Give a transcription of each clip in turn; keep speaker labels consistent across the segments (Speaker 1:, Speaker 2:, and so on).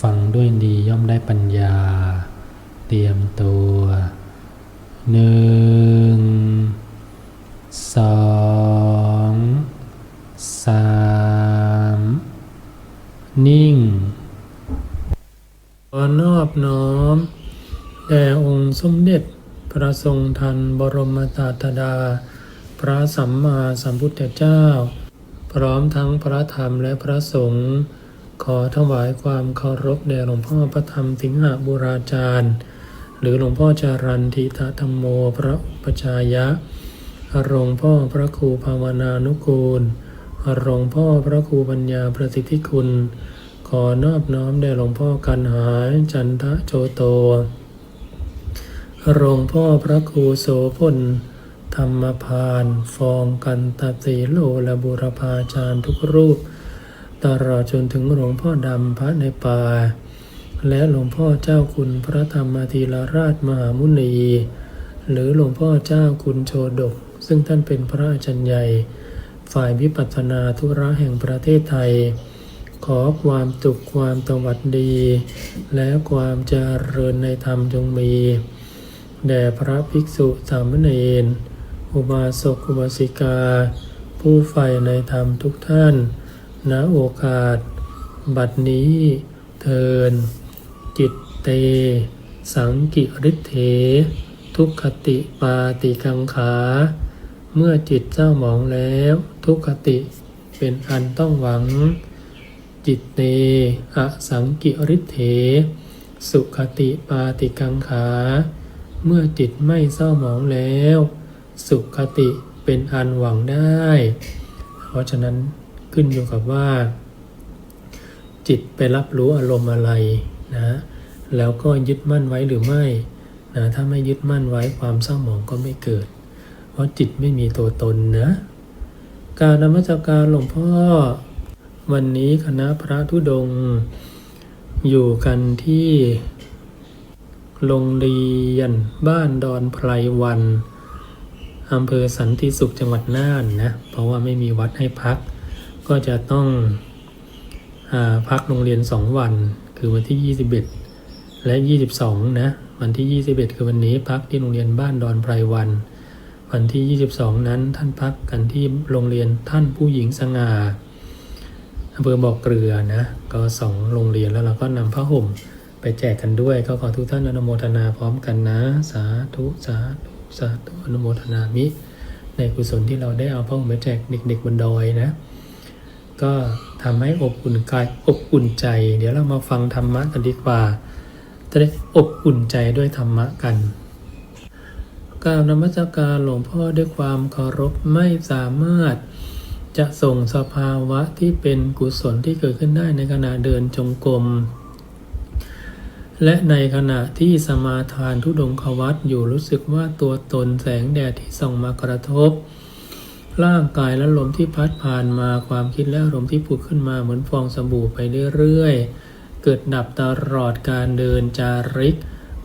Speaker 1: ฟังด้วยดีย่อมได้ปัญญา เตรียมตัวหนึ่งสองสามนิ่ง ขอนอบน้อม แด่องค์สมเด็จพระทรงทันบรมศาสดา พระสัมมาสัมพุทธเจ้า พร้อมทั้งพระธรรมและพระสงฆ์ ขอถวายความเคารพแด่หลวงพ่อพระธรรมสิงหบุราจารย์ หรือหลวงพ่อจารันทิตธรรมโมพระอุปชายะหลวงพ่อพระครูภาวนานุกูลหลวงพ่อพระครูปัญญาประสิทธิคุณ ขอนอบน้อมแด่หลวงพ่อกันหายจันทะโจโตหลวงพ่อพระครูโสพลธรรมพาน ฟองกันตสีโลและบุรพาจารย์ทุกรูป ตลอดจนถึงหลวงพ่อดำพระในป่า และหลวงพ่อเจ้าคุณพระธรรมธีรราชมหามุนี หรือหลวงพ่อเจ้าคุณโชดก ซึ่งท่านเป็นพระอาจารย์ใหญ่ ฝ่ายวิปัสสนาธุระแห่งประเทศไทย ขอความสุขความตวัดดี และความเจริญในธรรมจงมี แด่พระภิกษุสามเณรอุบาสกอุบาสิกา ผู้ใฝ่ในธรรมทุกท่าน ณโอกาส บัดนี้เทิน จิตเต สังกิริเถ ทุกขติปาติกังขา เมื่อจิตเจ้าหมองแล้ว ทุกขติเป็นอันต้องหวัง จิตเตอสังกิริเถ สุขติปาติกังขา เมื่อจิตไม่เศร้าหมองแล้ว สุขติเป็นอันหวังได้ เพราะฉะนั้น ขึ้นอยู่กับว่า จิตไปรับรู้อารมณ์อะไรนะแล้วก็ยึดมั่นไว้หรือไม่นะถ้าไม่ยึดมั่นไว้ความเศร้าหมองก็ไม่เกิด เพราะจิตไม่มีตัวตนนะการนมัสการหลวงพ่อ วันนี้คณะพระธุดงอยู่กันที่โรงเรียนบ้านดอนไพรวันอำเภอสันติสุขจังหวัดน่านนะ เพราะว่าไม่มีวัดให้พัก ก็จะต้องอพักโรงเรียน 2 วัน คือวันที่ 21 และ 22 นะ วันที่ 21 คือวันนี้พักที่โรงเรียนบ้านดอนไพรวัน วันที่ 22 นั้นท่านพักกันที่โรงเรียนท่านผู้หญิงสง่าอำเภอบอกเกลือนะ ก็สองโรงเรียนแล้วเราก็นำผ้าห่มไปแจกกันด้วย ก็ขอทุกท่านอนุโมทนาพร้อมกันนะ สาธุสาธุสาธุอนุโมทนามิ ในกุศลที่เราได้เอาผ้าห่มไปแจกเด็ก ๆบนดอยนะ ก็ทำให้อบอุ่นกายอบอุ่นใจ เดี๋ยวเรามาฟังธรรมะกันดีกว่า จะได้อบอุ่นใจด้วยธรรมะกันกราบนมัสการหลวงพ่อด้วยความเคารพไม่สามารถจะส่งสภาวะที่เป็นกุศลที่เกิดขึ้นได้ในขณะเดินจงกรมและในขณะที่สมาทานทุดงควัตอยู่รู้สึกว่าตัวตนแสงแดดที่ส่องมากระทบ ร่างกายและลมที่พัดผ่านมาความคิดและอารมที่ผุดขึ้นมาเหมือนฟองสบู่ไปเรื่อยๆ เกิดดับตลอดการเดินจาริก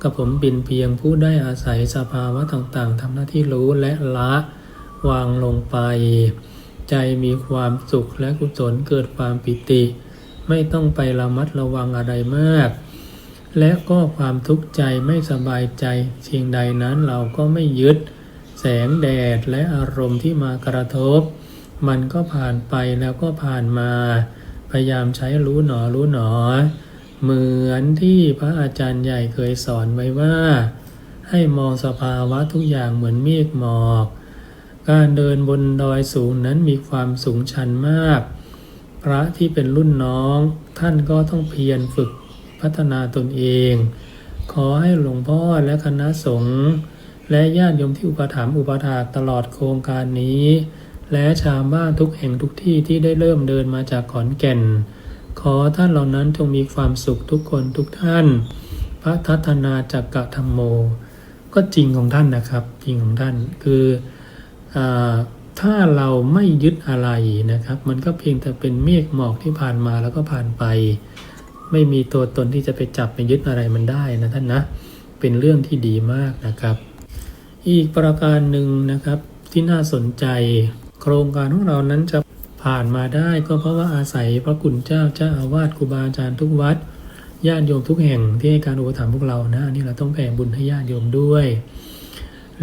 Speaker 1: กับผมบินเพียงผู้ได้อาศัยสภาวะต่างๆทำหน้าที่รู้และละวางลงไป ใจมีความสุขและกุศลเกิดความปิติ ไม่ต้องไประมัดระวังอะไรมาก และก็ความทุกข์ใจไม่สบายใจสิ่งใดนั้นเราก็ไม่ยึด แสงแดดและอารมณ์ที่มากระทบ มันก็ผ่านไปแล้วก็ผ่านมา พยายามใช้รู้หนอรู้หนอ เหมือนที่พระอาจารย์ใหญ่เคยสอนไว้ว่า ให้มองสภาวะทุกอย่างเหมือนเมฆหมอก การเดินบนดอยสูงนั้นมีความสูงชันมาก พระที่เป็นรุ่นน้อง ท่านก็ต้องเพียรฝึกพัฒนาตนเอง ขอให้หลวงพ่อและคณะสงฆ์ และญาติโยมที่อุปถัมภ์อุปถากตลอดโครงการนี้ และชาวบ้านทุกแห่งทุกที่ที่ได้เริ่มเดินมาจากขอนแก่น ขอท่านเหล่านั้นจงมีความสุขทุกคนทุกท่าน พระทัศนาจักกะธรรมโม ก็จริงของท่านนะครับจริงของท่านคืออถ้าเราไม่ยึดอะไรนะครับ มันก็เพียงแต่เป็นเมฆหมอกที่ผ่านมาแล้วก็ผ่านไป ไม่มีตัวตนที่จะไปจับไปยึดอะไรมันได้นะท่านนะ เป็นเรื่องที่ดีมากนะครับ อีกประการหนึ่งนะครับที่น่าสนใจ โครงการของเรานั้นจะผ่านมาได้ก็เพราะว่าอาศัยพระคุณเจ้าเจ้าอาวาสครูบาอาจารย์ทุกวัดญาติโยมทุกแห่งที่ให้การอุปถัมภ์พวกเรานะนี่เราต้องแผ่บุญให้ญาติโยมด้วย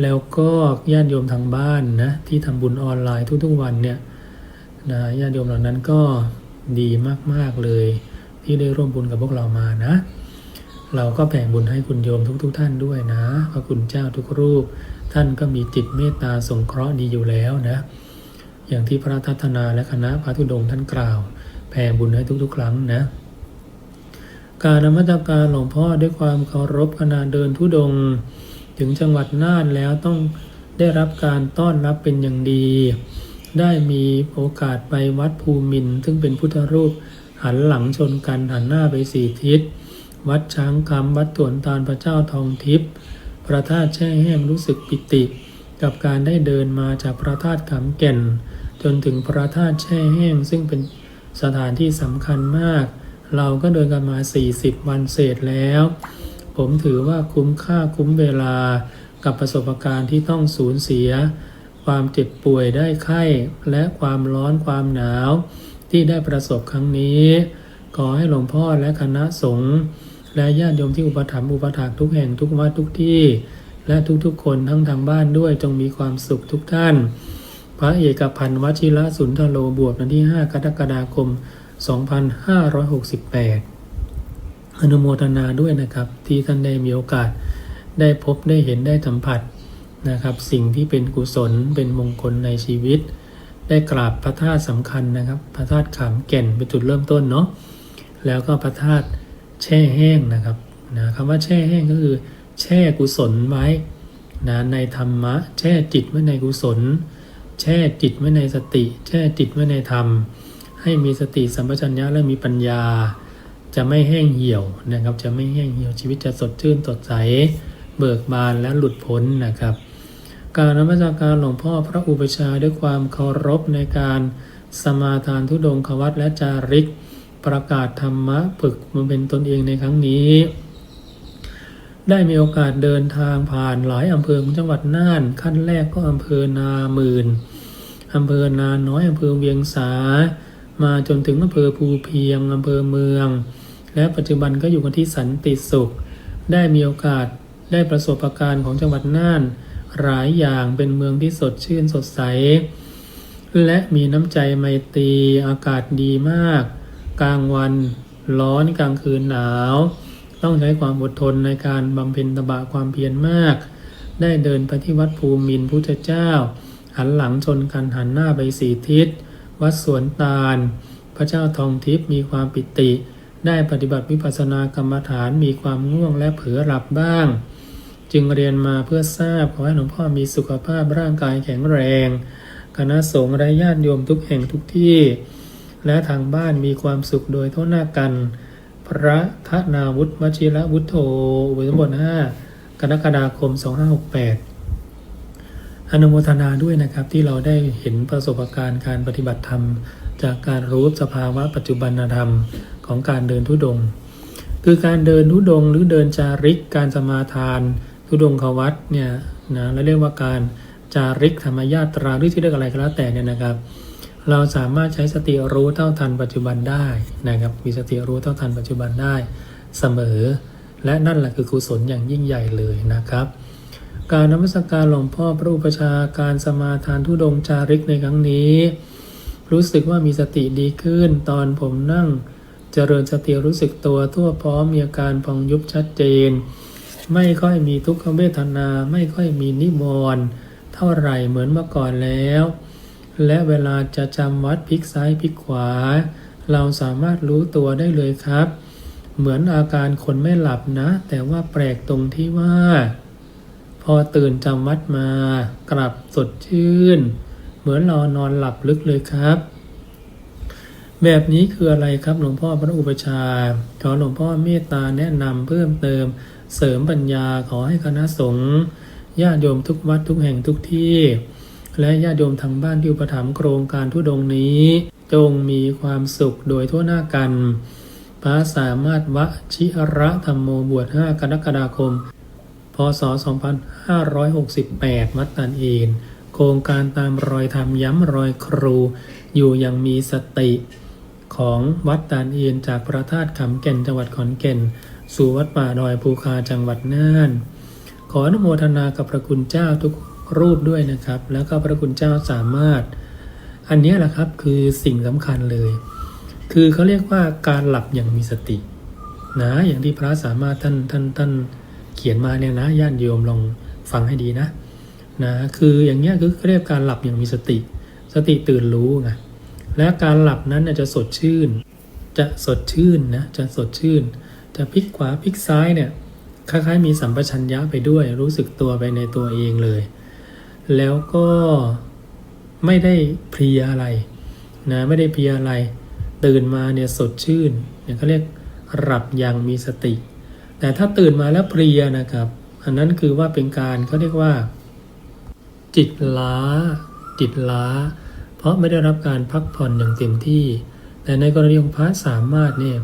Speaker 1: แล้วก็ญาติโยมทางบ้านนะที่ทำบุญออนไลน์ทุกๆวันเนี่ยนะญาติโยมเหล่านั้นก็ดีมากๆเลยที่ได้ร่วมบุญกับพวกเรามานะ เราก็แผ่บุญให้คุณโยมทุกๆทท่านด้วยนะ พระคุณเจ้าทุกรูป ท่านก็มีจิตเมตตาสงเคราะห์ดีอยู่แล้วนะ อย่างที่พระทัตนาและคณะพระธุดงท่านกล่าวแผ่บุญให้ทุกๆ ครั้งนะ การนมัสการหลวงพ่อด้วยความเคารพขณะเดินทุดง ถึงจังหวัดน่านแล้วต้องได้รับการต้อนรับเป็นอย่างดี ได้มีโอกาสไปวัดภูมินทึ่งเป็นพุทธรูปหันหลังชนกันหันหน้าไปสี่ทิศ วัดช้างคำวัดตวนตาลพระเจ้าทองทิพย์พระธาตุแช่แห้งรู้สึกปิติ กับการได้เดินมาจากพระธาตุขำแก่น จนถึงพระธาตุแช่แห้ง ซึ่งเป็นสถานที่สำคัญมาก เราก็เดินกันมา 40 วันเศษแล้ว ผมถือว่าคุ้มค่าคุ้มเวลากับประสบการณ์ที่ต้องสูญเสีย ความเจ็บป่วยได้ไข้ และความร้อนความหนาวที่ได้ประสบครั้งนี้ ขอให้หลวงพ่อและคณะสงฆ์ และญาติโยมที่อุปถัมภ์อุปถากทุกแห่งทุกวัดทุกที่ และทุกๆคนทั้งทางบ้านด้วยจงมีความสุขทุกท่าน พระเอกพันธ์วชิระสุนทโลบวชวันที่ 5 กรกฎาคม 2568 อนุโมทนาด้วยนะครับ ที่ท่านได้มีโอกาสได้พบได้เห็นได้สัมผัสนะครับ สิ่งที่เป็นกุศลเป็นมงคลในชีวิต ได้กราบพระธาตุสำคัญนะครับ พระธาตุขามแก่นเป็นจุดเริ่มต้นเนาะแล้วก็พระธาตุ แช่แห้งนะครับนะคำว่าแช่แห้งก็คือ แช่กุศลไว้นะในธรรมะ แช่จิตไว้ในกุศล แช่จิตไว้ในสติ แช่จิตไว้ในธรรม ให้มีสติสัมปชัญญะและมีปัญญา จะไม่แห้งเหี่ยวนะครับ จะไม่แห้งเหี่ยวชีวิตจะสดชื่นสดใส เบิกบานและหลุดพ้นนะครับ การนมัสการหลวงพ่อพระอุปชาด้วยความเคารพในการสมาทานทุดงควัตและจาริก ประกาศธรรมะฝึกมันเป็นตนเองในครั้งนี้ ได้มีโอกาสเดินทางผ่านหลายอำเภอของจังหวัดน่าน ขั้นแรกก็อำเภอนาหมื่นอำเภอนาน้อยอำเภอเวียงสา มาจนถึงอำเภอภูเพียงอำเภอเมือง และปัจจุบันก็อยู่กันที่สันติสุข ได้มีโอกาสได้ประสบการณ์ของจังหวัดน่าน หลายอย่างเป็นเมืองที่สดชื่นสดใส และมีน้ำใจไมตรีอากาศดีมาก กลางวันร้อนกลางคืนหนาว ต้องใช้ความอดทนในการบำเพ็ญตบะความเพียรมาก ได้เดินไปที่วัดภูมินพุทธเจ้า หันหลังชนกันหันหน้าไปสีทิศ วัดสวนตาล พระเจ้าทองทิพย์มีความปิติ ได้ปฏิบัติวิปัสสนากรรมฐานมีความง่วงและเผลอหลับบ้าง จึงเรียนมาเพื่อทราบขอให้หลวงพ่อมีสุขภาพร่างกายแข็งแรง คณะสงฆ์และญาติโยมทุกแห่งทุกที่ และทางบ้านมีความสุขโดยทั่วหน้ากัน พระทนาวุฒิวชิระวุฒโธอุปสมบท5กรกฎาคม 2568 อนุโมทนาด้วยนะครับที่เราได้เห็นประสบการณ์การปฏิบัติธรรม จากการรู้สภาวะปัจจุบันธรรมของการเดินทุดง คือการเดินทุดงหรือเดินจาริกการสมาทาน ทุดงควัตเนี่ยนะเราเรียกว่าการจาริกธรรมญาตราหรือที่เรียกอะไรก็แล้วแต่เนี่ยนะครับ เราสามารถใช้สติรู้เท่าทันปัจจุบันได้นะครับ มีสติรู้เท่าทันปัจจุบันได้เสมอ และนั่นแหละคือกุศลอย่างยิ่งใหญ่เลยนะครับ การนมัสการหลวงพ่อพระอุปชาการสมาทานทุดงจาริกในครั้งนี้ รู้สึกว่ามีสติดีขึ้น ตอนผมนั่งเจริญสติรู้สึกตัวทั่วพร้อมมีอาการพองยุบชัดเจน ไม่ค่อยมีทุกขเวทนา ไม่ค่อยมีนิวรณ์เท่าไหร่เหมือนเมื่อก่อนแล้ว และเวลาจะจำวัดพลิกซ้ายพลิกขวา เราสามารถรู้ตัวได้เลยครับ เหมือนอาการคนไม่หลับนะ แต่ว่าแปลกตรงที่ว่า พอตื่นจำวัดมากลับสดชื่น เหมือนเรานอนหลับลึกเลยครับ แบบนี้คืออะไรครับหลวงพ่อพระอุปชาขอหลวงพ่อเมตตาแนะนำเพิ่มเติม เสริมปัญญาขอให้คณะสงฆ์ญาติโยมทุกวัดทุกแห่งทุกที่ และญาติโยมทางบ้านที่อุปถัมภ์โครงการทุดงนี้ จงมีความสุขโดยทั่วหน้ากัน พระสามารถวชิระธรรมโมบวช 5 กรกฎาคม พศ 2568วัดตันเอนโครงการตามรอยธรรมย้ำรอยครู อยู่อย่างมีสติของวัดตาลเอียนจากพระธาตุขำแก่นจังหวัดขอนแก่น สู่วัดป่าดอยภูคาจังหวัดน่าน ขออนุโมทนากับพระคุณเจ้าทุก รูปด้วยนะครับ แล้วก็พระคุณเจ้าสามารถ อันนี้แหละครับคือสิ่งสำคัญเลย คือเขาเรียกว่าการหลับอย่างมีสตินะอย่างที่พระสามารถท่านท่านท่านเขียนมาเนี่ยนะญาติโยมลองฟังให้ดีนะนะคืออย่างเงี้ยคือเรียกการหลับอย่างมีสติ สติตื่นรู้ไงและการหลับนั้นจะสดชื่น จะสดชื่นนะจะสดชื่น จะพลิกขวาพลิกซ้ายเนี่ยคล้ายๆมีสัมปชัญญะไปด้วยรู้สึกตัวไปในตัวเองเลย แล้วก็ไม่ได้เพลียอะไรนะไม่ได้เพลียอะไร ตื่นมาเนี่ยสดชื่นเนี่ยเขาเรียกหลับอย่างมีสติ แต่ถ้าตื่นมาแล้วเพลียนะครับ อันนั้นคือว่าเป็นการเขาเรียกว่า จิตล้า จิตล้า เพราะไม่ได้รับการพักผ่อนอย่างเต็มที่ แต่ในกรณีของพระสามารถเนี่ย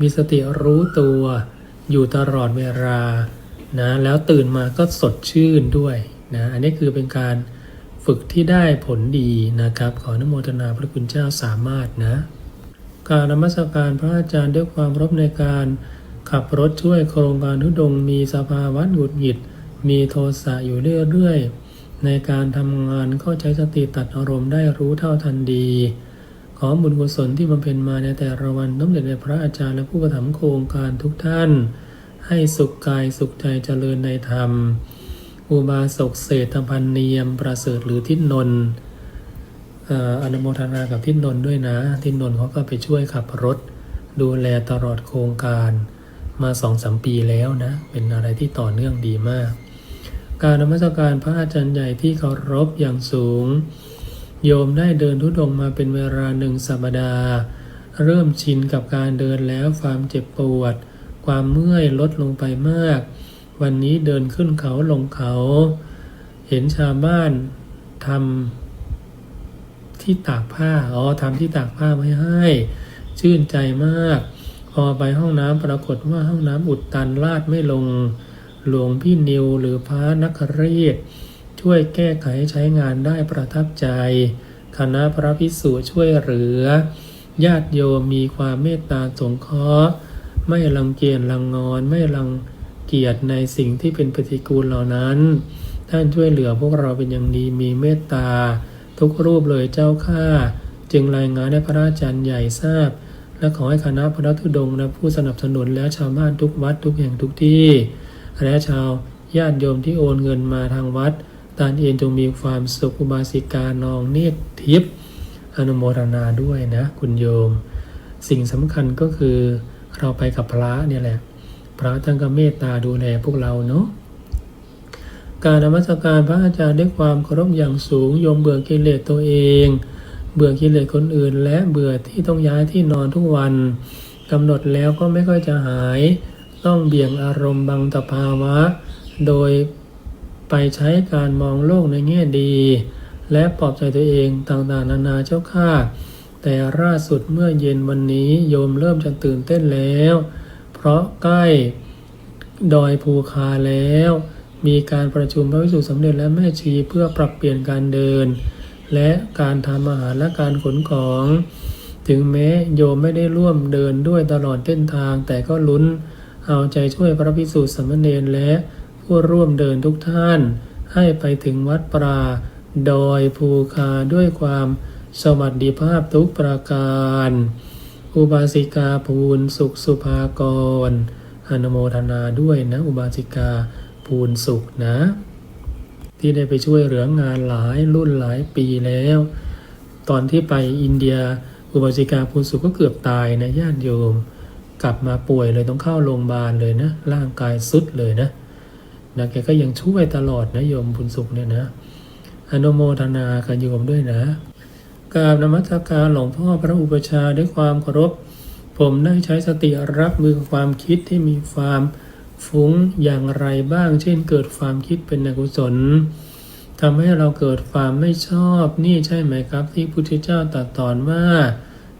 Speaker 1: มีสติรู้ตัวอยู่ตลอดเวลานะแล้วตื่นมาก็สดชื่นด้วย นะอันนี้คือเป็นการฝึกที่ได้ผลดีนะครับ ขออนุโมทนาพระคุณเจ้าสามารถนะการนมัสการพระอาจารย์ด้วยความรบในการขับรถช่วยโครงการทุดงมีสภาวะหงุดหงิด มีโทสะอยู่เรื่อยๆ ในการทำงานเข้าใจสติตัดอารมณ์ได้รู้เท่าทันดี ขอบุญกุศลที่บำเพ็ญมาในแต่ละวันน้อมเด็จในพระอาจารย์และผู้ประถมโครงการทุกท่าน ให้สุขกายสุขใจเจริญในธรรม อุบาสกเศรษฐพันเนียมประเสริฐหรือทิศนนท์อนุโมทนากับทิศนนท์ด้วยนะ ทิศนนท์เขาก็ไปช่วยขับรถ ดูแลตลอดโครงการมาสองสามปีแล้วนะ เป็นอะไรที่ต่อเนื่องดีมาก การนมัสการพระอาจารย์ใหญ่ที่เคารพอย่างสูง โยมได้เดินทุดงค์มาเป็นเวลาหนึ่งสัปดาห์ เริ่มชินกับการเดินแล้วความเจ็บปวด ความเมื่อยลดลงไปมาก วันนี้เดินขึ้นเขาลงเขา เห็นชาวบ้านทำที่ตากผ้า อ๋อทำที่ตากผ้าไว้ให้ ชื่นใจมาก พอไปห้องน้ำปรากฏว่าห้องน้ำอุดตันลาดไม่ลง หลวงพี่นิวหรือพระนักเรียดช่วยแก้ไขใช้งานได้ประทับใจ คณะพระพิสุช่วยเหลือ ญาติโยมมีความเมตตาสงเคราะห์ ไม่รังเกียจรังงอนไม่รัง กียจในสิ่งที่เป็นปฏิกูลเหล่านั้น ท่านช่วยเหลือพวกเราเป็นอย่างดีมีเมตตา ทุกรูปเลยเจ้าข้าจึงรายงานให้พระอาจารย์ใหญ่ทราบ และขอให้คณะพระธุดงและผู้สนับสนุนและชาวบ้านทุกวัดทุกแห่งทุกที่ และชาวญาติโยมที่โอนเงินมาทางวัดตานเองจงมีความสุขอุบาสิกานองเนตรทิพย์อนุโมทนาด้วยนะ คุณโยม สิ่งสำคัญก็คือเราไปกับพระเนี่ยแหละ ระท่านก็เมตตาดูแลพวกเราเนาะการนมัสการพระอาจารย์ด้วยความเคารพอย่างสูงยมเบื่อกิเลสตัวเอง เบื่อกิเลสคนอื่น และเบื่อที่ต้องย้ายที่นอนทุกวันกำหนดแล้วก็ไม่ค่อยจะหาย ต้องเบี่ยงอารมณ์บังตภาวะ โดยไปใช้การมองโลกในแง่ดี และปลอบใจตัวเองต่างๆนานาเจ้าข้าแต่ล่าสุดเมื่อเย็นวันนี้โยมเริ่มจะตื่นเต้นแล้ว เพราะใกล้ดอยภูคาแล้ว มีการประชุมพระวิสุทธิสมเด็จและแม่ชีเพื่อปรับเปลี่ยนการเดิน และการทำอาหารและการขนของ ถึงแม้โยมไม่ได้ร่วมเดินด้วยตลอดเส้นทาง แต่ก็ลุ้นเอาใจช่วยพระพิสุทธิสมณเณรและผู้ร่วมเดินทุกท่าน ให้ไปถึงวัดปราดอยภูคาด้วยความสวัสดิภาพทุกประการ อุบาสิกาภูลสุขสุภากรอนุโมทนาด้วยนะ อุบาสิกาภูลสุขนะ ที่ได้ไปช่วยเหลืองานหลายรุ่นหลายปีแล้ว ตอนที่ไปอินเดีย อุบาสิกาภูลสุขก็เกือบตายนะญาติโยม กลับมาป่วยเลยต้องเข้าโรงพยาบาลเลยนะ ร่างกายสุดเลยนะนะแกก็ยังช่วยตลอดนะโยมภูลสุขเนี่ยนะ อนุโมทนากับโยมด้วยนะ กราบนมัสการหลวงพ่อพระอุปชาด้วยความเคารพ ผมได้ใช้สติรับมือกับความคิดที่มีความฟุ้งอย่างไรบ้าง เช่น เกิดความคิดเป็นอกุศลทำให้เราเกิดความไม่ชอบนี่ใช่ไหมครับ ที่พุทธเจ้าตรัสสอนว่า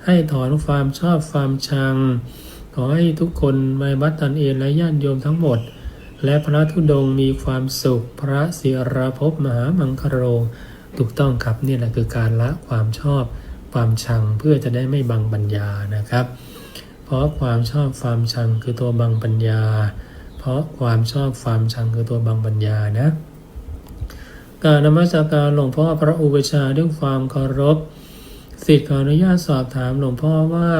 Speaker 1: ให้ถอนความชอบความชัง ขอให้ทุกคนไม่บัตตันเอนและญาติโยมทั้งหมด และพระธุดงมีความสุขพระศิรภพมหามังคโร ถูกต้องครับนี่แหละคือการละความชอบความชังเพื่อจะได้ไม่บังปัญญานะครับ เพราะความชอบความชังคือตัวบังปัญญา เพราะความชอบความชังคือตัวบังปัญญานะ การนมัสการหลวงพ่อพระอุปชาด้วยความเคารพสิทธิ์ขออนุญาตสอบถามหลวงพ่อว่า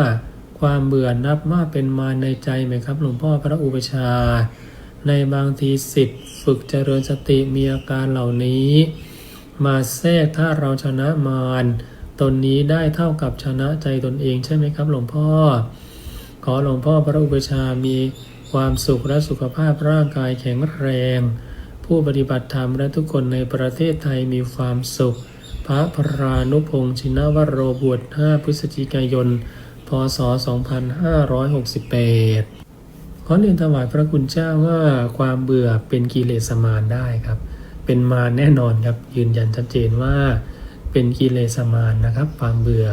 Speaker 1: ความเบื่อนับว่าเป็นมาในใจไหมครับ หลวงพ่อพระอุปชา ในบางทีสิทธิ์ฝึกเจริญสติมีอาการเหล่านี้ มาแทรกถ้าเราชนะมารตนนี้ได้เท่ากับชนะใจตนเองใช่ไหมครับ หลวงพ่อ ขอหลวงพ่อพระอุปชฌามีความสุขและสุขภาพร่างกายแข็งแรง ผู้ปฏิบัติธรรมและทุกคนในประเทศไทยมีความสุข พระพรานุพงศ์ชินวโรบวช5พฤศจิกายน พศ 2568 ขอเรียนถวายพระคุณเจ้าว่าความเบื่อเป็นกิเลสมารได้ครับ เป็นมารแน่นอนครับ ยืนยันชัดเจนว่าเป็นกิเลสมารนะครับ ความเบื่อ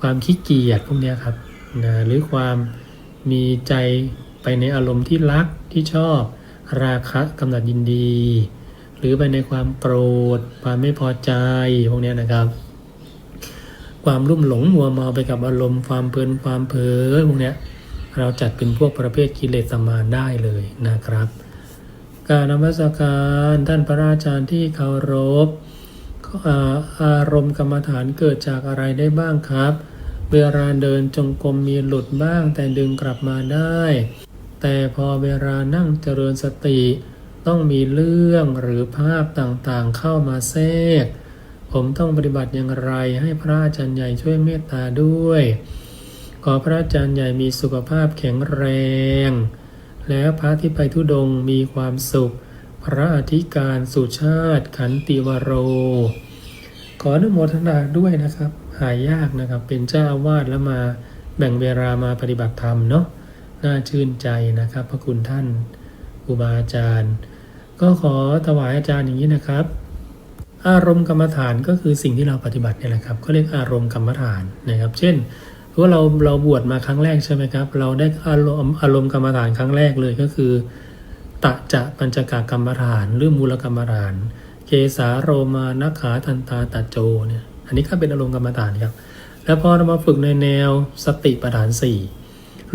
Speaker 1: ความขี้เกียจพวกนี้ครับนะหรือความมีใจไปในอารมณ์ที่รักที่ชอบ ราคะกำหนัดยินดี หรือไปในความโกรธ ความไม่พอใจพวกนี้นะครับ ความรุ่มหลงมัวเมาไปกับอารมณ์ความเพลินความเผลอพวกนี้เราจัดเป็นพวกประเภทกิเลสมารได้เลยนะครับ การนมัสการท่านพระอาจารย์ที่เคารพออารมณ์กรรมฐานเกิดจากอะไรได้บ้างครับ เวลาเดินจงกรมมีหลุดบ้างแต่ดึงกลับมาได้ แต่พอเวลานั่งเจริญสติ ต้องมีเรื่องหรือภาพต่างๆเข้ามาแทรก ผมต้องปฏิบัติอย่างไรให้พระอาจารย์ใหญ่ช่วยเมตตาด้วย ขอพระอาจารย์ใหญ่มีสุขภาพแข็งแรง แล้วพระที่ไปทุดงมีความสุข พระอธิการสุชาติขันติวโร ขออนุโมทนาด้วยนะครับ หายากนะครับ เป็นเจ้าอาวาสแล้วมาแบ่งเวลามาปฏิบัติธรรมเนาะ น่าชื่นใจนะครับ พระคุณท่านครูบาอาจารย์ ก็ขอถวายอาจารย์อย่างนี้นะครับ อารมณ์กรรมฐานก็คือสิ่งที่เราปฏิบัติเนี่ยแหละครับก็เรียกอารมณ์กรรมฐานนะครับ เช่น ว่าเราเราบวชมาครั้งแรกใช่ไหมครับ เราได้อารมณ์อารมณ์กรรมฐานครั้งแรกเลยก็คือตะจะปัญจกากรรมฐาน หรือมูลกรรมฐาน เกสาโรมานัขาทันตาตะโจเนี่ย อันนี้ก็เป็นอารมณ์กรรมฐานครับ แล้วพอเรามาฝึกในแนวสติปัฏฐานสี่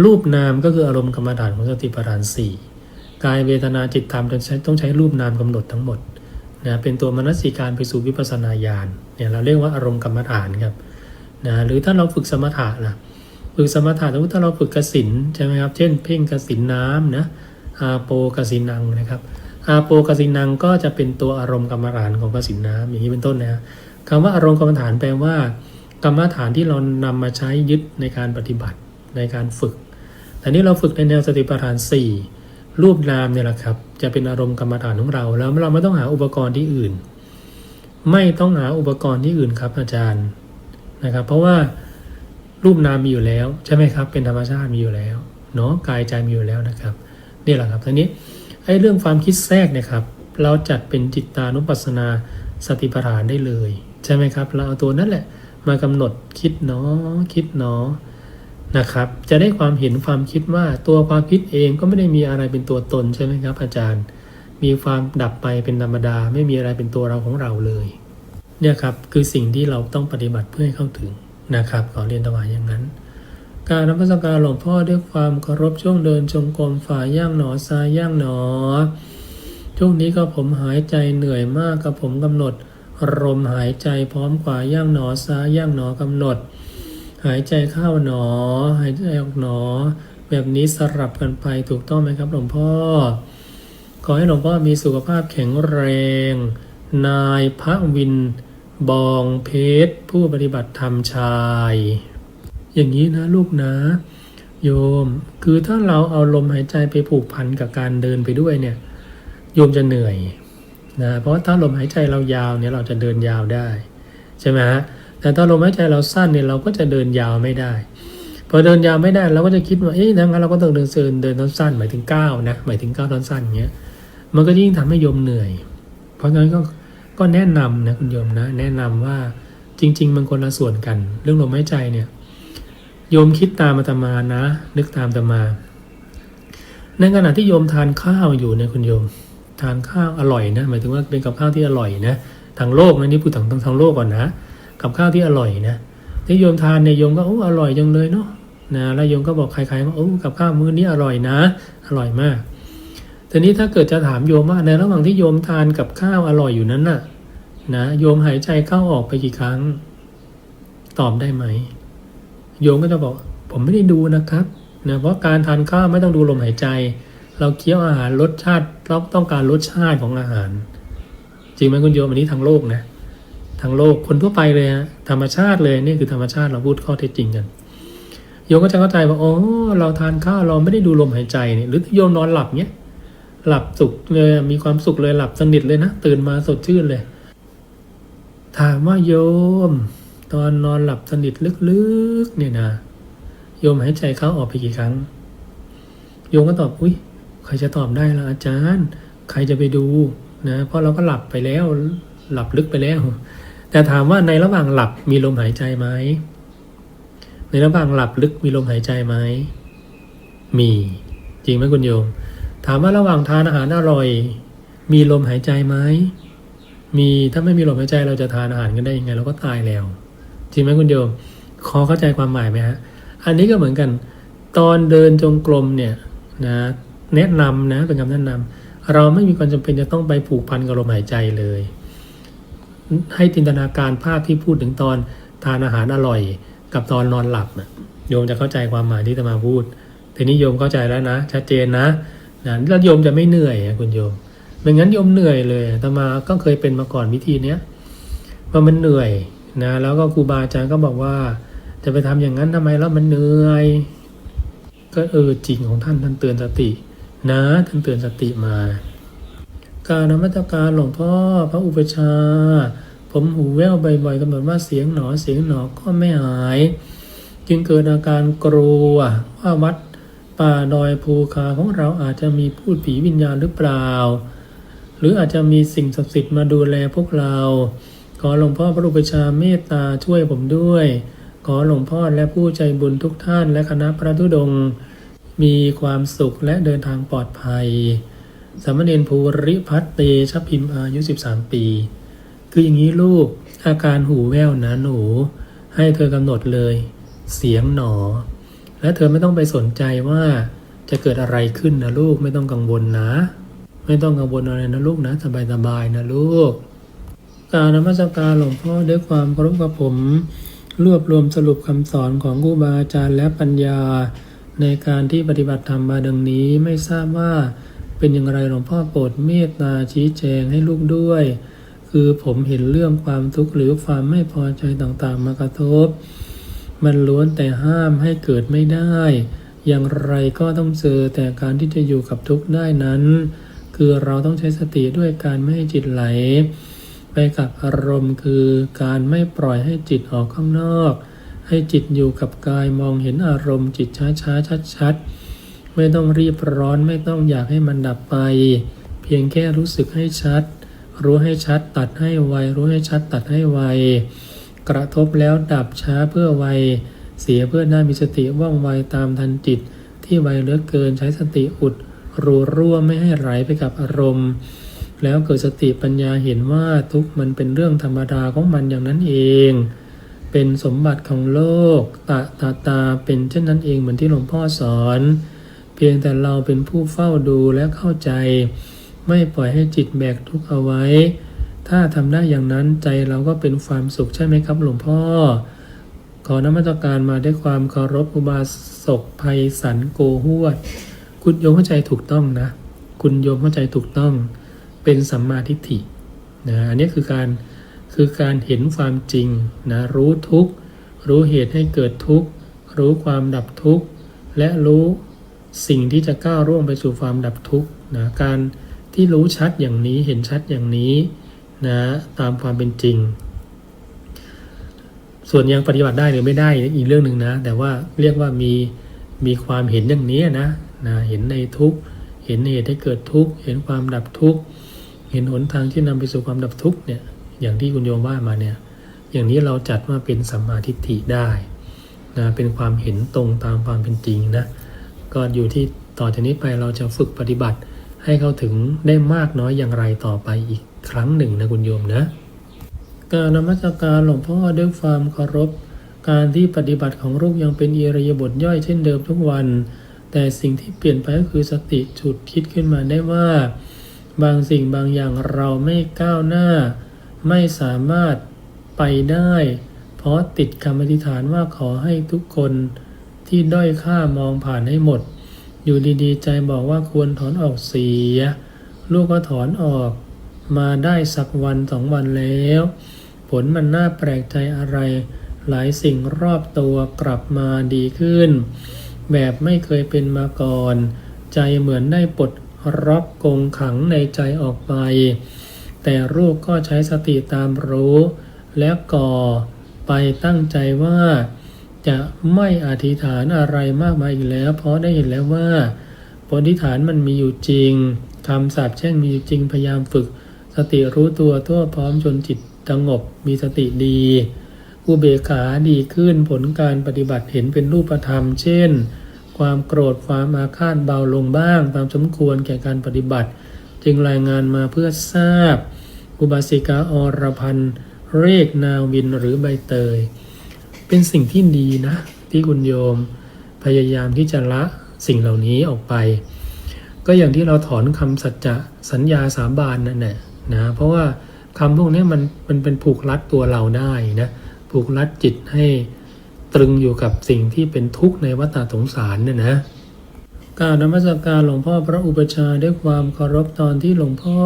Speaker 1: รูปนามก็คืออารมณ์กรรมฐานของสติปัฏฐานสี่กายเวทนาจิตธรรมต้องใช้ต้องใช้รูปนามกำหนดทั้งหมดนะเป็นตัวมนสิการไปสู่วิปัสสนาญาณเนี่ยเราเรียกว่าอารมณ์กรรมฐานครับ นะหรือถ้าเราฝึกสมถะล่ะฝึกสมถะสมมติถ้าเราฝึกกสินใช่ไหมครับ เช่น เพ่งกสินน้ำนะอาโปกสินังนะครับอาโปกสินังก็จะเป็นตัวอารมณ์กรรมฐานของกสินน้ำอย่างนี้เป็นต้นนะคำว่าอารมณ์กรรมฐานแปลว่า กรรมฐานที่เรานำมาใช้ยึดในการปฏิบัติในการฝึกแต่นี่เราฝึกในแนวสติปัฏฐาน 4 รูปนามเนี่ยแหละครับ จะเป็นอารมณ์กรรมฐานของเรา แล้วเราไม่ต้องหาอุปกรณ์ที่อื่น ไม่ต้องหาอุปกรณ์ที่อื่นครับอาจารย์ นะครับ เพราะว่ารูปนามมีอยู่แล้วใช่ไหมครับ เป็นธรรมชาติมีอยู่แล้วเนาะกายใจมีอยู่แล้วนะครับนี่แหละครับทีนี้ไอ้เรื่องความคิดแทรกเนี่ยครับ เราจัดเป็นจิตตานุปัสสนาสติปัฏฐานได้เลย ใช่ไหมครับ เราเอาตัวนั้นแหละ มากำหนดคิดเนาะคิดเนาะนะครับ จะได้ความเห็นความคิดว่าตัวความคิดเองก็ไม่ได้มีอะไรเป็นตัวตนใช่ไหมครับ อาจารย์ มีความดับไปเป็นธรรมดา ไม่มีอะไรเป็นตัวเราของเราเลย เนี่ยครับคือสิ่งที่เราต้องปฏิบัติเพื่อให้เข้าถึงนะครับ ขอเรียนถวายอย่างนั้น การนมัสการหลวงพ่อด้วยความเคารพช่วงเดินจงกรมฝ่าย่างหนอซ้ายย่างหนอ ช่วงนี้ก็ผมหายใจเหนื่อยมากกับผมกำหนดลมหายใจพร้อมขวาย่างหนอซ้ายย่างหนอกำหนด หายใจเข้าหนอ หายใจออกหนอ แบบนี้สลับกันไปถูกต้องไหมครับหลวงพ่อ ขอให้หลวงพ่อมีสุขภาพแข็งแรง นายพระวิน บองเพชรผู้ปฏิบัติธรรมชาย อย่างนี้นะลูกนะ โยม คือถ้าเราเอาลมหายใจไปผูกพันกับการเดินไปด้วยเนี่ย โยมจะเหนื่อยนะเพราะว่าถ้าลมหายใจเรายาวเนี่ยเราจะเดินยาวได้ ใช่ไหมฮะแต่ถ้าลมหายใจเราสั้นเนี่ยเราก็จะเดินยาวไม่ได้พอเดินยาวไม่ได้เราก็จะคิดว่าเอ๊ะงั้นเราก็ต้องเดินเซินเดินตอนสั้นหมายถึงก้าวนะหมายถึงก้าวตอนสั้นเงี้ยมันก็ยิ่งทำให้โยมเหนื่อย เพราะฉะนั้นก็ ก็แนะนำนะคุณโยมนะ แนะนำว่าจริง ๆ มันคนละส่วนกัน เรื่องลมหายใจเนี่ยโยมคิดตามอาตมานะ นึกตามอาตมา ในขณะที่โยมทานข้าวอยู่เนี่ยคุณโยม ทานข้าวอร่อยนะหมายถึงว่าเป็นกับข้าวที่อร่อยนะทางโลกนะนี่พูดถึงทางทางโลกก่อนนะ กับข้าวที่อร่อยนะที่โยมทานเนี่ยโยมก็โอ้อร่อยจังเลยเนาะนะแล้วโยมก็บอกใครๆว่าโอ้กับข้าวมื้อนี้อร่อยนะ อร่อยมาก ทีนี้ถ้าเกิดจะถามโยมว่าในระหว่างที่โยมทานกับข้าวอร่อยอยู่นั้นน่ะ นะโยมหายใจเข้าออกไปกี่ครั้ง ตอบได้ไหม โยมก็จะบอก ผมไม่ได้ดูนะครับนะเพราะการทานข้าวไม่ต้องดูลมหายใจ เราเคี้ยวอาหารรสชาติเราต้องการรสชาติของอาหาร จริงไหมคุณโยมอันนี้ทางโลกนะทางโลกคนทั่วไปเลยฮะธรรมชาติเลยนี่คือธรรมชาติเราพูดข้อเท็จจริงกันโยมก็จะเข้าใจว่าอ๋อเราทานข้าวเราไม่ได้ดูลมหายใจเนี่ยหรือโยมนอนหลับเนี้ย หลับสุขเลยมีความสุขเลยหลับสนิทเลยนะ ตื่นมาสดชื่นเลย ถามว่าโยม ตอนนอนหลับสนิทลึกๆเนี่ยนะโยมหายใจเข้าออกไปกี่ครั้ง โยมก็ตอบอุ้ยใครจะตอบได้ล่ะอาจารย์ ใครจะไปดูนะเพราะเราก็หลับไปแล้วหลับลึกไปแล้ว แต่ถามว่าในระหว่างหลับมีลมหายใจไหมในระหว่างหลับลึกมีลมหายใจไหมมี จริงไหมคุณโยม ถามว่าระหว่างทานอาหารอร่อย มีลมหายใจไหมมีถ้าไม่มีลมหายใจเราจะทานอาหารกันได้ยังไง เราก็ตายแล้วจริงไหมคุณโยมขอเข้าใจความหมายไหมฮะอันนี้ก็เหมือนกัน ตอนเดินจงกรมเนี่ยนะแนะนำนะเป็นคำแนะนำเราไม่มีความจำเป็นจะต้องไปผูกพันกับลมหายใจเลย ให้จินตนาการภาพที่พูดถึงตอนทานอาหารอร่อย กับตอนนอนหลับนะโยมจะเข้าใจความหมายที่จะมาพูดทีนี้โยมเข้าใจแล้วนะ ชัดเจนนะ นะแล้วโยมจะไม่เหนื่อยอะคุณโยมไม่งั้นโยมเหนื่อยเลยตมาก็เคยเป็นมาก่อนวิธีเนี้ยว่ามันเหนื่อยนะแล้วก็ครูบาอาจารย์ก็บอกว่า จะไปทำอย่างนั้นทำไมแล้วมันเหนื่อย ก็เออจริงของท่านท่านเตือนสตินะท่านเตือนสติมา การนมัตการหลวงพ่อพระอุปชา ผมหูแว่วบ่อยๆกำหนดว่าเสียงหนอเสียงหนอก็ไม่หาย จึงเกิดอาการกลัวว่าวัด ป่าดอยภูคาของเราอาจจะมีพูดผีวิญญาณหรือเปล่า หรืออาจจะมีสิ่งศักดิ์สิทธิ์มาดูแลพวกเรา ขอหลวงพ่อพระอุปชาเมตตาช่วยผมด้วย ขอหลวงพ่อและผู้ใจบุญทุกท่านและคณะพระธุดงค์มีความสุขและเดินทางปลอดภัย สามเณรภูริพัฒเตชพิมพ์อายุ 13 ปี คืออย่างนี้ลูกอาการหูแว่วนะหนู ให้เธอกำหนดเลย เสียงหนอ และเธอไม่ต้องไปสนใจว่าจะเกิดอะไรขึ้นนะลูกไม่ต้องกังวลนะ ไม่ต้องกังวลอะไรนะลูกนะสบายๆนะลูก การนมัสการหลวงพ่อด้วยความเคารพกับผม รวบรวมสรุปคำสอนของครูบาอาจารย์และปัญญา ในการที่ปฏิบัติธรรมมาดังนี้ไม่ทราบว่าเป็นอย่างไรหลวงพ่อโปรดเมตตาชี้แจงให้ลูกด้วย คือผมเห็นเรื่องความทุกข์หรือความไม่พอใจต่างๆมากระทบ มันล้วนแต่ห้ามให้เกิดไม่ได้ อย่างไรก็ต้องเจอแต่การที่จะอยู่กับทุกข์ได้นั้น คือเราต้องใช้สติด้วยการไม่ให้จิตไหล ไปกับอารมณ์คือการไม่ปล่อยให้จิตออกข้างนอก ให้จิตอยู่กับกายมองเห็นอารมณ์จิตช้าช้าชัดชัดๆ ไม่ต้องรีบร้อนไม่ต้องอยากให้มันดับไป เพียงแค่รู้สึกให้ชัด รู้ให้ชัดตัดให้ไว รู้ให้ชัดตัดให้ไว กระทบแล้วดับช้าเพื่อไว เสียเพื่อได้มีสติว่องไวตามทันจิต ที่ไวเหลือเกินใช้สติอุด รูรั่วไม่ให้ไหลไปกับอารมณ์ แล้วเกิดสติปัญญาเห็นว่าทุกมันเป็นเรื่องธรรมดาของมันอย่างนั้นเอง เป็นสมบัติของโลกตะตาตาเป็นเช่นนั้นเองเหมือนที่หลวงพ่อสอน เพียงแต่เราเป็นผู้เฝ้าดูและเข้าใจ ไม่ปล่อยให้จิตแบกทุกข์เอาไว้ ถ้าทำได้อย่างนั้นใจเราก็เป็นความสุขใช่ไหมครับหลวงพ่อ ขอนมัตการมาด้วยความเคารพอุบาสกภัยสันโกหวด คุณโยมเข้าใจถูกต้องนะ คุณโยมเข้าใจถูกต้อง เป็นสัมมาทิฏฐินะอันนี้คือการคือการเห็นความจริงนะรู้ทุกข์รู้เหตุให้เกิดทุกข์รู้ความดับทุกข์และรู้สิ่งที่จะก้าวร่วงไปสู่ความดับทุกข์นะการที่รู้ชัดอย่างนี้เห็นชัดอย่างนี้ นะตามความเป็นจริง ส่วนยังปฏิบัติได้หรือไม่ได้อีกเรื่องหนึ่งนะ แต่ว่าเรียกว่ามีมีความเห็นอย่างนี้นะนะเห็นในทุกเห็นเหตุให้เกิดทุกเห็นความดับทุกเห็นหนทางที่นำไปสู่ความดับทุกเนี่ยอย่างที่คุณโยมว่ามาเนี่ยอย่างนี้เราจัดว่าเป็นสัมมาทิฏฐิได้นะเป็นความเห็นตรงตามความเป็นจริงนะก็อยู่ที่ต่อจากนี้ไปเราจะฝึกปฏิบัติให้เข้าถึงได้มากน้อยอย่างไรต่อไปอีก ครั้งหนึ่งนะคุณโยมนะ การนมัสการหลวงพ่อด้วยความเคารพ การที่ปฏิบัติของลูกยังเป็นอิริยาบถย่อยเช่นเดิมทุกวัน แต่สิ่งที่เปลี่ยนไปก็คือสติฉุดคิดขึ้นมาได้ว่า บางสิ่งบางอย่างเราไม่ก้าวหน้า ไม่สามารถไปได้ เพราะติดคำอธิษฐานว่าขอให้ทุกคนที่ด้อยค่ามองผ่านให้หมด อยู่ดีๆ ใจบอกว่าควรถอนออกเสีย ลูกก็ถอนออก มาได้สักวันสองวันแล้ว ผลมันน่าแปลกใจอะไร หลายสิ่งรอบตัวกลับมาดีขึ้น แบบไม่เคยเป็นมาก่อน ใจเหมือนได้ปลดล็อกกงขังในใจออกไป แต่ลูกก็ใช้สติตามรู้ และก่อไปตั้งใจว่า จะไม่อธิษฐานอะไรมากมายอีกแล้ว เพราะได้เห็นแล้วว่าผลอธิษฐานมันมีอยู่จริงคำสาปแช่งมีอยู่จริงพยายามฝึก สติรู้ตัวทั่วพร้อมจนจิตสงบ มีสติดีอุเบกขาดีขึ้นผลการปฏิบัติเห็นเป็นรูปธรรม เช่น ความโกรธความอาฆาตเบาลงบ้างตามสมควรแก่การปฏิบัติ จึงรายงานมาเพื่อทราบ อุบาสิกาอรพันธ์เรกนาวินหรือใบเตย เป็นสิ่งที่ดีนะ ที่คุณโยม พยายามที่จะละสิ่งเหล่านี้ออกไป ก็อย่างที่เราถอนคำสัจจะสัญญาสาบานนั่นแหละ นะเพราะว่าคำพวกนี้มันมันเป็นผูกรัดตัวเราได้นะผูกรัดจิตให้ตรึงอยู่กับสิ่งที่เป็นทุกข์ในวัฏสงสารเนี่ยนะกรารนมัสการหลวงพ่อพระอุปชาด้วยความเคารพตอนที่หลวงพ่อ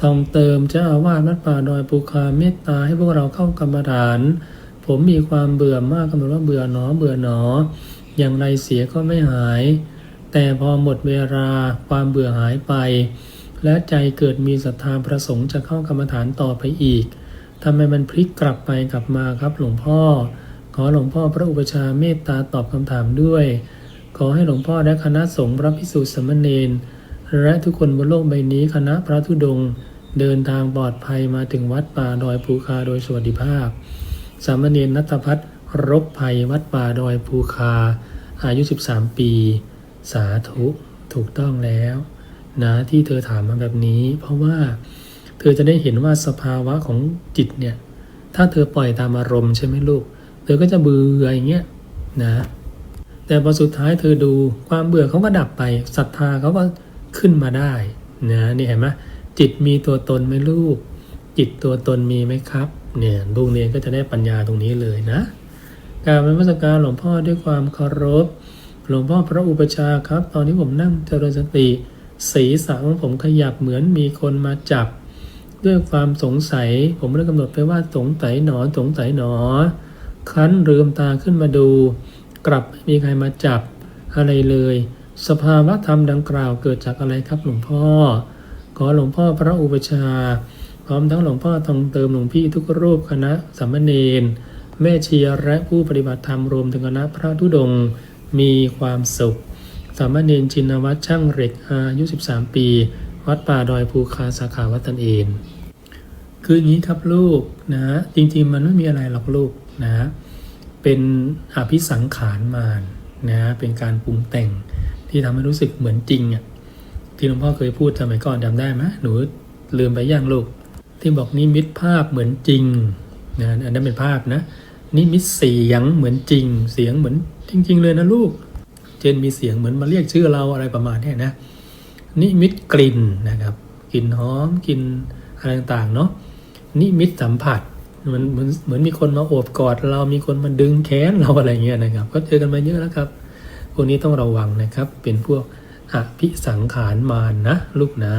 Speaker 1: ทองเติมเจ้าอาวาสวัดป่าดอยปูคาเมตตาให้พวกเราเข้ากรรมฐาน ผมมีความเบื่อมากกำหนดว่าเบื่อหนอเบื่อหนอ อย่างไรเสียก็ไม่หาย แต่พอหมดเวลาความเบื่อหายไป และใจเกิดมีศรัทธาประสงค์จะเข้ากรรมฐานต่อไปอีกทำไมมันพลิกกลับไปกลับมาครับหลวงพ่อ ขอหลวงพ่อพระอุปชฌาย์เมตตาตอบคำถามด้วย ขอให้หลวงพ่อและคณะสงฆ์พระภิกษุสามเณรและทุกคนบนโลกใบนี้คณะพระธุดงเดินทางปลอดภัยมาถึงวัดป่าดอยภูคาโดยสวัสดิภาพ สามเณรนัทพัฒน์รบภัยวัดป่าดอยภูคา อายุ 13 ปี สาธุ ถูกต้องแล้ว นะที่เธอถามมาแบบนี้ เพราะว่าเธอจะได้เห็นว่าสภาวะของจิตเนี่ยถ้าเธอปล่อยตามอารมณ์ใช่ไหมลูก เธอก็จะเบื่ออย่างเงี้ยนะแต่พอสุดท้ายเธอดูความเบื่อเขาก็ดับไปศรัทธาเขาก็ขึ้นมาได้นะนี่เห็นไหมจิตมีตัวตนไหมลูก จิตตัวตนมีไหมครับ เนี่ยลูกเรียนก็จะได้ปัญญาตรงนี้เลยนะการเป็นมัสการหลวงพ่อด้วยความเคารพ หลวงพ่อพระอุปชาครับ ตอนที่ผมนั่งเจริญสติ ศีรษะของผมขยับเหมือนมีคนมาจับ ด้วยความสงสัย ผมเลยกำหนดไปว่าสงสัยหนอสงสัยหนอคั้นลืมตาขึ้นมาดู กลับไม่มีใครมาจับอะไรเลย สภาวะธรรมดังกล่าวเกิดจากอะไรครับหลวงพ่อ ขอหลวงพ่อพระอุปชา พร้อมทั้งหลวงพ่อทองเติมหลวงพี่ทุกรูปคณะสามเณรแม่เชียและผู้ปฏิบัติธรรมรวมถึงคณะพระธุดงมีความสุข สามเณรชินวัตรช่างเหล็กอายุ 13 ปี วัดป่าดอยภูคาสาขาวัดตันเอนคืออย่างนี้ครับลูกนะจริงๆมันไม่มีอะไรหรอกลูกนะเป็นอภิสังขารมารนะเป็นการปรุงแต่งที่ทำให้รู้สึกเหมือนจริงอะที่หลวงพ่อเคยพูดสมัยก่อนจำได้ไหมหนูลืมไปยังลูก ที่บอกนิมิตภาพเหมือนจริงนะอันนั้นเป็นภาพนะนิมิตเสียงเหมือนจริง เสียงเหมือนจริง ๆ เลยนะลูก เจนมีเสียงเหมือนมาเรียกชื่อเราอะไรประมาณนี้นะ นิมิตกลิ่นนะครับกลิ่นหอมกลิ่นอะไรต่างๆเนาะนิมิตสัมผัสเหมือนเหมือนเหมือนมีคนมาโอบกอด เรามีคนมาดึงแขนเราอะไรเงี้ยนะครับ ก็เจอกันมาเยอะแล้วครับพวกนี้ต้องระวังนะครับ เป็นพวกอภิสังขารมารนะลูกนะ